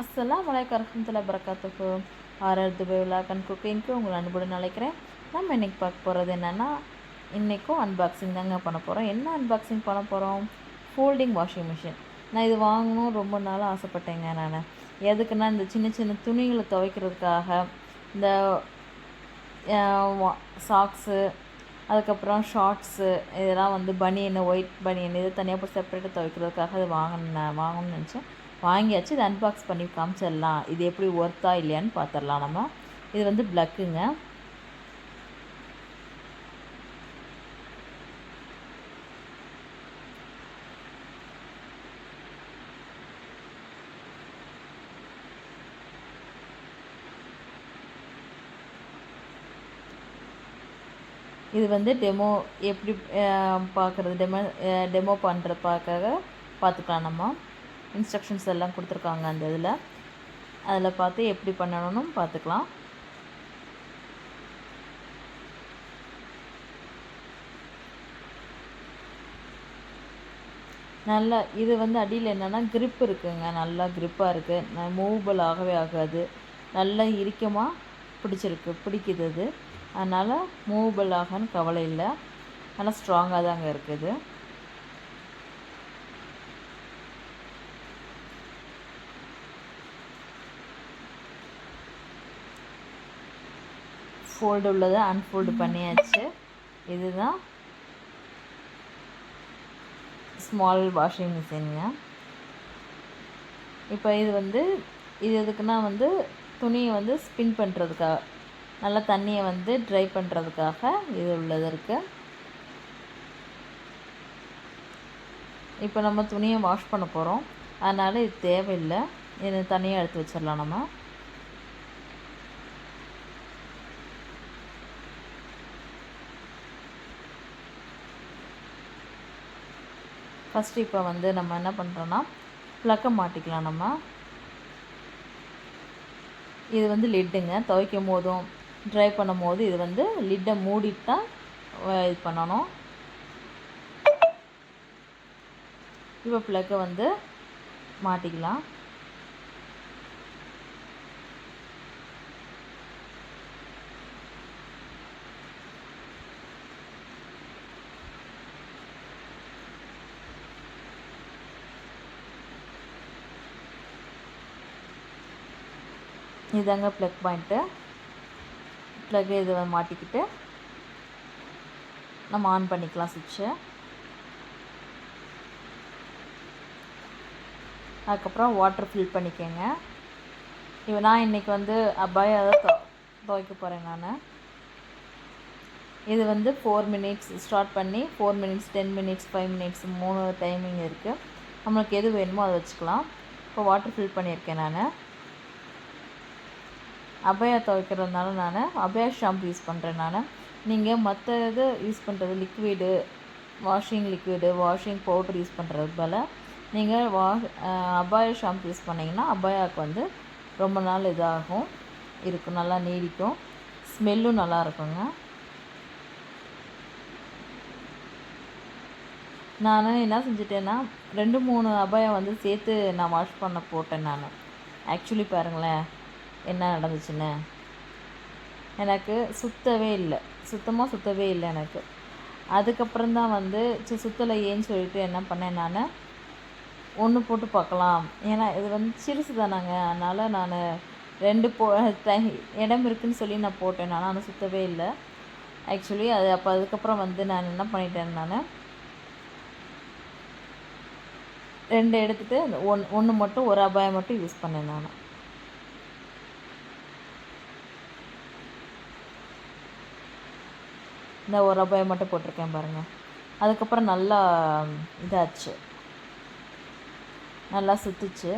அஸ்ஸலாம் வலைக்கம் வரமத்துல வரகாத்துக்கு RR Dubai விழாக் குக்கிங்க்கு உங்களை அன்புடன் அழைக்கிறேன் நம்ம இன்றைக்கி பார்க்க போகிறது என்னென்னா இன்றைக்கும் அன்பாக்சிங் தாங்க பண்ண போகிறோம் என்ன அன்பாக்சிங் பண்ண போகிறோம் ஃபோல்டிங் வாஷிங் மிஷின் நான் இது வாங்கணும் ரொம்ப நாள் ஆசைப்பட்டேங்க நான் எதுக்குன்னா இந்த சின்ன சின்ன துணிகளை துவைக்கிறதுக்காக இந்த சாக்ஸு அதுக்கப்புறம் ஷார்ட்ஸு இதெல்லாம் வந்து பனியன் ஒயிட் பனியன் இது தனியாக போட்டு செப்பரேட்டாக துவைக்கிறதுக்காக அது வாங்கினேன் வாங்கணும்னு நினச்சேன் வாங்கியாச்சு இது அன்பாக்ஸ் பண்ணி காமிச்சிடலாம். இது எப்படி ஒர்த்தா இல்லையான்னு பார்த்துடலாம் நம்ம. இது வந்து ப்ளக்குங்க இது வந்து டெமோ எப்படி பார்க்குறது டெமோ டெமோ பண்ணுற பார்க்க பார்த்துக்கலாம் நம்ம. இன்ஸ்ட்ரக்ஷன்ஸ் எல்லாம் கொடுத்துருக்காங்க அந்த இதில். அதில் பார்த்து எப்படி பண்ணணும்னு பார்த்துக்கலாம். நல்லா இது வந்து அடியில் என்னென்னா க்ரிப் இருக்குங்க. நல்லா க்ரிப்பாக இருக்குது மூவபிள் ஆகவே ஆகாது. நல்லா இறுக்கமாக பிடிச்சிருக்கு பிடிக்குது அது. அதனால் மூவபிள் ஆகன்னு கவலை இல்லை. நல்லா ஸ்ட்ராங்காக தாங்க இருக்குது. ஃபோல்டு உள்ளதை அன்ஃபோல்டு பண்ணியாச்சு. இதுதான் ஸ்மால் வாஷிங் மிஷினுங்க இப்போ இது வந்து இது எதுக்குன்னா வந்து துணியை வந்து ஸ்பின் பண்ணுறதுக்காக நல்லா தண்ணியை வந்து ட்ரை பண்ணுறதுக்காக இது உள்ளது இருக்குது இப்போ நம்ம துணியை வாஷ் பண்ண போகிறோம் அதனால் இது தேவையில்லை. இது தனியாக எடுத்து வச்சிடலாம் நம்ம. ஃபஸ்ட்டு இப்போ வந்து நம்ம என்ன பண்ணுறோன்னா ப்ளக்கை மாட்டிக்கலாம் நம்ம. இது வந்து லிட்டுங்க. துவைக்கும் போதும் ட்ரை பண்ணும் போது இது வந்து லிட்டை மூடிட்டு தான் இது பண்ணணும். இப்போ ப்ளக்கை வந்து மாட்டிக்கலாம். இதாங்க ப்ளக் பாயிண்ட்டு ப்ளக் இதை மாட்டிக்கிட்டு நம்ம ஆன் பண்ணிக்கலாம் சுவிட்சை அதுக்கப்புறம் வாட்டர் ஃபில் பண்ணிக்கோங்க. இப்போ நான் இன்றைக்கி வந்து அபாயா தான் துவைக்க போகிறேன் நான். இது வந்து ஃபோர் மினிட்ஸ் ஸ்டார்ட் பண்ணி four minutes ten minutes five minutes மூணு டைமிங் இருக்குது நம்மளுக்கு எது வேணுமோ அதை வச்சுக்கலாம். இப்போ வாட்டர் ஃபில் பண்ணியிருக்கேன் நான். அபயா துவைக்கிறதுனால நான் அபயா ஷாம்பு யூஸ் பண்ணுறேன் நான். நீங்கள் மற்ற இது யூஸ் பண்ணுறது liquid washing liquid washing powder use பண்ணுறது போல் நீங்கள் வா அபாயா ஷாம்பு யூஸ் பண்ணிங்கன்னா அபாயாவுக்கு வந்து ரொம்ப நாள் இதாகும். இருக்கும் நல்லா நீடிக்கும். ஸ்மெல்லும் நல்லா இருக்குங்க. நான் என்ன செஞ்சிட்டேன்னா ரெண்டு மூணு அபாயம் வந்து சேர்த்து நான் வாஷ் பண்ண போட்டேன் நான். ஆக்சுவலி பாருங்களேன். என்ன நடந்துச்சுன்னு? எனக்கு சுத்தவே இல்லை. சுத்தமாக சுத்தவே இல்லை எனக்கு. அதுக்கப்புறம் தான் வந்து சரி சுத்தலை ஏன்னு சொல்லிட்டு என்ன பண்ணேன் நான்? ஒன்று போட்டு பார்க்கலாம். ஏன்னா இது வந்து சிறுசு தானாங்க. அதனால் நான் ரெண்டு போ இடம் இருக்குதுன்னு சொல்லி நான் போட்டேன். நான் ஆனால் சுத்தவே இல்லை. ஆக்சுவலி அது அப்போ அதுக்கப்புறம் வந்து நான் என்ன பண்ணிட்டேன் நான்? ரெண்டு எடுத்துகிட்டு ஒன் ஒன்று மட்டும் ஒரு அபாயம் மட்டும் யூஸ் பண்ணேன் நான். இந்த ஒரு ரூபாய் மட்டும் போட்டிருக்கேன் பாருங்கள் அதுக்கப்புறம் நல்லா இதாச்சு. நல்லா சுற்றுச்சு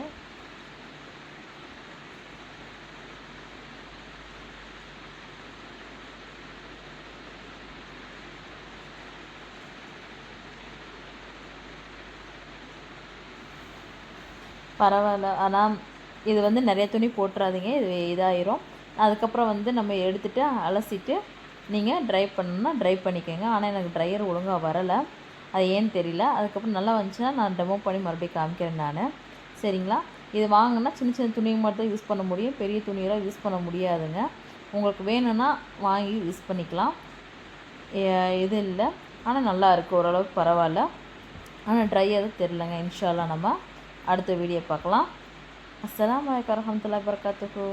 பரவாயில்ல. ஆனால் இது வந்து நிறைய துணி போட்டுறாதீங்க. இது இதாயிரும். அதுக்கப்புறம் வந்து நம்ம எடுத்துகிட்டு அலசிட்டு நீங்கள் ட்ரை பண்ணணுன்னா ட்ரை பண்ணிக்கோங்க. ஆனால் எனக்கு ட்ரையர் ஒழுங்காக வரலை. அது ஏன்னு தெரியல. அதுக்கப்புறம் நல்லா வந்துச்சுன்னா நான் டெமோ பண்ணி மறுபடியும் காமிக்கிறேன் நான். சரிங்களா? இது வாங்கினா சின்ன சின்ன துணி மட்டும் யூஸ் பண்ண முடியும். பெரிய துணியெல்லாம் யூஸ் பண்ண முடியாதுங்க. உங்களுக்கு வேணும்னா வாங்கி யூஸ் பண்ணிக்கலாம். இது இல்லை. ஆனால் நல்லா இருக்குது ஓரளவுக்கு பரவாயில்ல. ஆனால் ட்ரை எதுவும் தெரிலங்க இன்ஷால்லாம் நம்ம அடுத்த வீடியோ பார்க்கலாம். அஸ்லாம் வலைக்கம் வரமத்துல வபரகாத்துஹு.